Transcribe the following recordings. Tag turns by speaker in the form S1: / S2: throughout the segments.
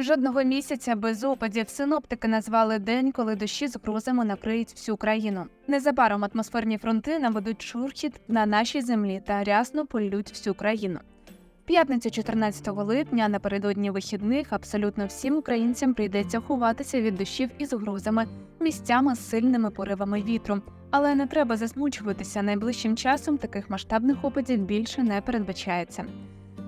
S1: Жодного місяця без опадів синоптики назвали день, коли дощі з грозами накриють всю країну. Незабаром атмосферні фронти наведуть шурхіт на нашій землі та рясно полють всю країну. П'ятницю 14 липня напередодні вихідних абсолютно всім українцям прийдеться ховатися від дощів із грозами, місцями з сильними поривами вітру. Але не треба засмучуватися найближчим часом. Таких масштабних опадів більше не передбачається.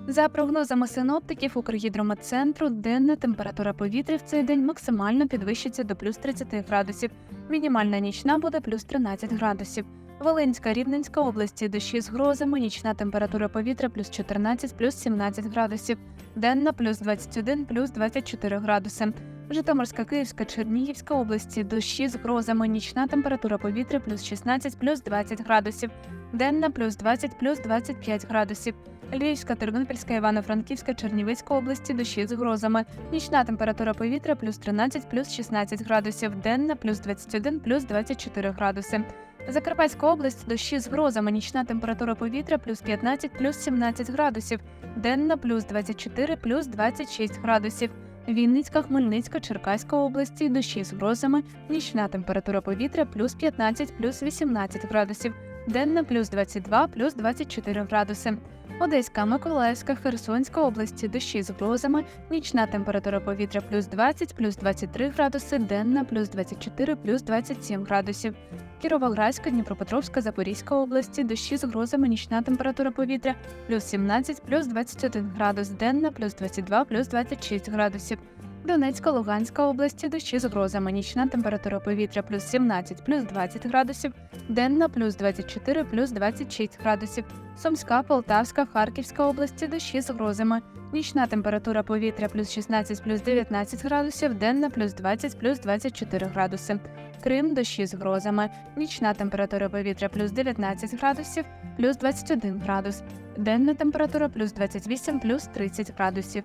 S1: За прогнозами синоптиків Укргідрометцентру, денна температура повітря в цей день максимально підвищиться до плюс 30 градусів. Мінімальна нічна буде плюс 13 градусів. Волинська, Рівненська області дощі з грозами, нічна температура повітря плюс 14, плюс 17 градусів, денна плюс 21, плюс 24 градуси. Житомирська, Київська, Чернігівська області дощі з грозами, нічна температура повітря плюс 16, плюс 20 градусів, денна плюс 20, плюс 25 градусів. Львівська, Тернопільська, Івано-Франківська, Чернівецька області дощі з грозами. Нічна температура повітря плюс 13, плюс 16 градусів, денна плюс 21, плюс 24 градуси. Закарпатська область дощі з грозами. Нічна температура повітря плюс 15, плюс 17 градусів, денна плюс 24, плюс 26 градусів. Вінницька, Хмельницька, Черкаська області дощі з грозами. Нічна температура повітря плюс 15, плюс 18 градусів, денна плюс 22, плюс 24 градуси. Одеська, Миколаївська, Херсонська області дощі з грозами, нічна температура повітря плюс 20, плюс 23 градуси, денна плюс 24, плюс 27 градусів. Кіровоградська, Дніпропетровська, Запорізька області дощі з грозами, нічна температура повітря плюс 17, плюс 21 градус, денна плюс 22, плюс 26 градусів. Донецька, Луганська області дощі з грозами, нічна температура повітря плюс 17, плюс 20 градусів, денна плюс 24, плюс 26 градусів. Сумська, Полтавська, Харківська області дощі з грозами. Нічна температура повітря плюс 16, плюс 19 градусів, денна плюс 20, плюс 24 градуси. Крим дощі з грозами. Нічна температура повітря плюс 19 градусів, плюс 21 градус. Денна температура плюс 28, плюс 30 градусів.